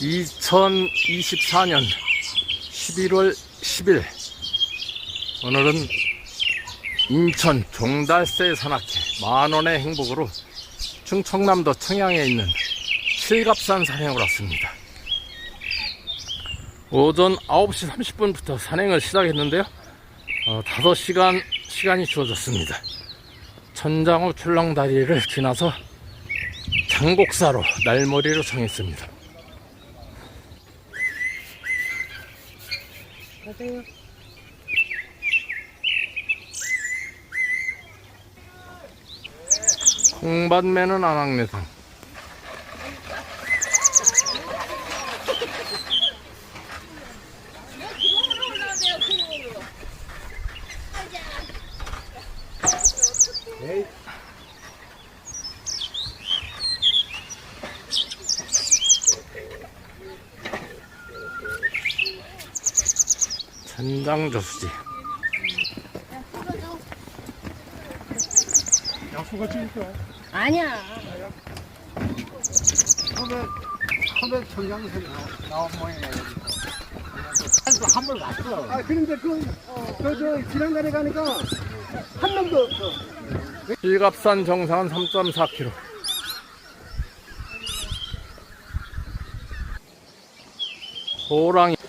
2024년 11월 10일 오늘은 인천 종달새 산악회 만원의 행복으로 충청남도 청양에 있는 칠갑산 산행을 왔습니다. 오전 9시 30분부터 산행을 시작했는데요. 어, 5시간 시간이 주어졌습니다. 천장호 출렁다리를 지나서 장곡사로 날머리로 정했습니다. 가세요. 홍반매는 안악내상 천장저수지 약수가 찍을까? 아니야. 처음에 청양에서 나온 모양이야. 한번 왔어. 아, 그런데 그, 저, 저, 지난달에 가니까 한 명도 없어. 일갑산 정상은 3.4km 호랑이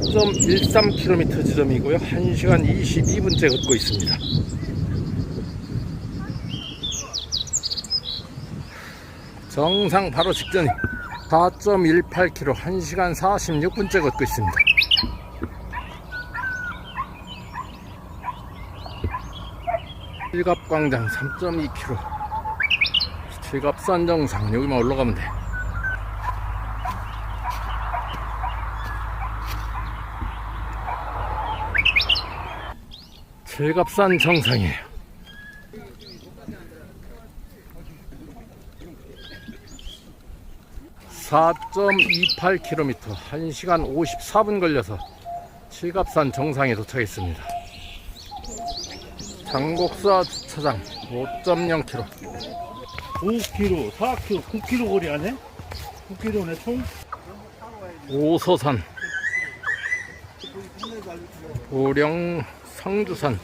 (3.13km) 지점이고요 (1시간 22분째) 걷고 있습니다 정상 바로 직전이 4.18km 1시간 46분째 걷고 있습니다. 칠갑광장 3.2km 칠갑산 정상 여기만 올라가면 돼. 칠갑산 정상이에요. 4.28km 1시간 54분 걸려서 칠갑산 정상에 도착했습니다. 장곡사 주차장 5.0km 5km, 4km, 9km 거리 안에 9km네 총. 오소산 고령 상주산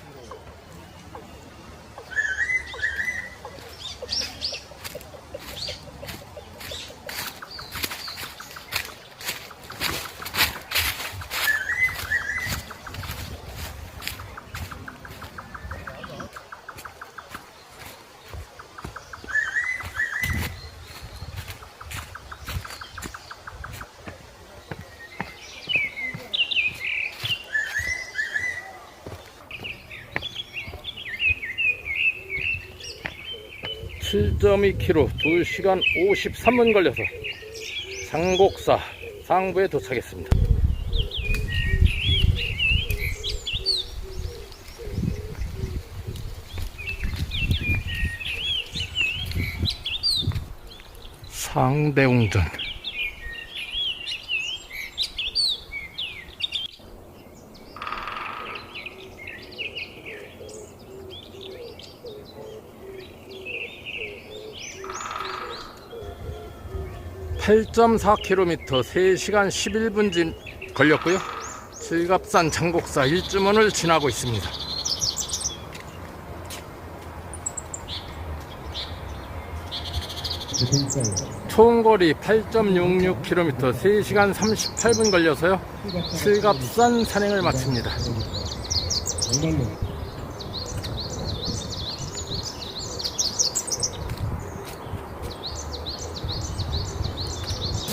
칠2 2 k m 2시간 53분 걸려서 상곡사 상부에 도착했습니다. 상대웅전 8.4km 3시간 11분 걸렸고요. 칠갑산 장곡사 일주문을 지나고 있습니다. 총거리 8.66km 3시간 38분 걸려서요. 칠갑산 산행을 마칩니다.